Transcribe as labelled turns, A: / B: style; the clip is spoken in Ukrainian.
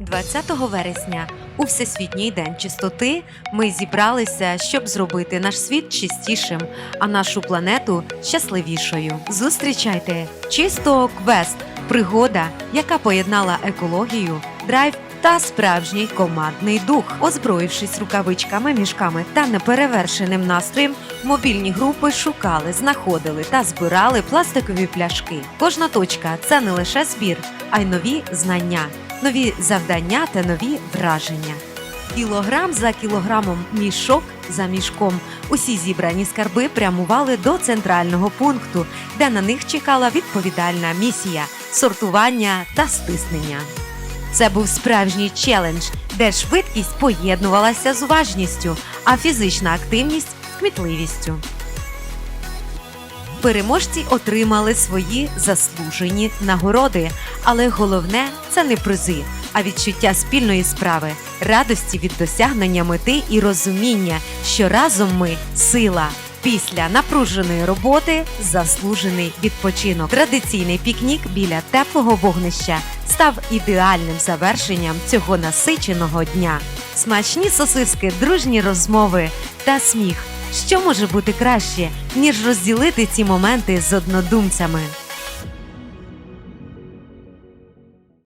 A: 20 вересня у Всесвітній день чистоти ми зібралися, щоб зробити наш світ чистішим, а нашу планету щасливішою. Зустрічайте чисто квест, пригода, яка поєднала екологію, драйв та справжній командний дух. Озброївшись рукавичками, мішками та неперевершеним настроєм, мобільні групи шукали, знаходили та збирали пластикові пляшки. Кожна точка це не лише збір, а й нові знання, нові завдання та нові враження. Кілограм за кілограмом, мішок за мішком. Усі зібрані скарби прямували до центрального пункту, де на них чекала відповідальна місія сортування та стиснення. Це був справжній челендж, де швидкість поєднувалася з уважністю, а фізична активність кмітливістю. Переможці отримали свої заслужені нагороди, але головне це не призи, а відчуття спільної справи, радості від досягнення мети і розуміння, що разом ми сила. Після напруженої роботи заслужений відпочинок. Традиційний пікнік біля теплого вогнища став ідеальним завершенням цього насиченого дня. Смачні сосиски, дружні розмови та сміх. Що може бути краще, ніж розділити ці моменти з однодумцями?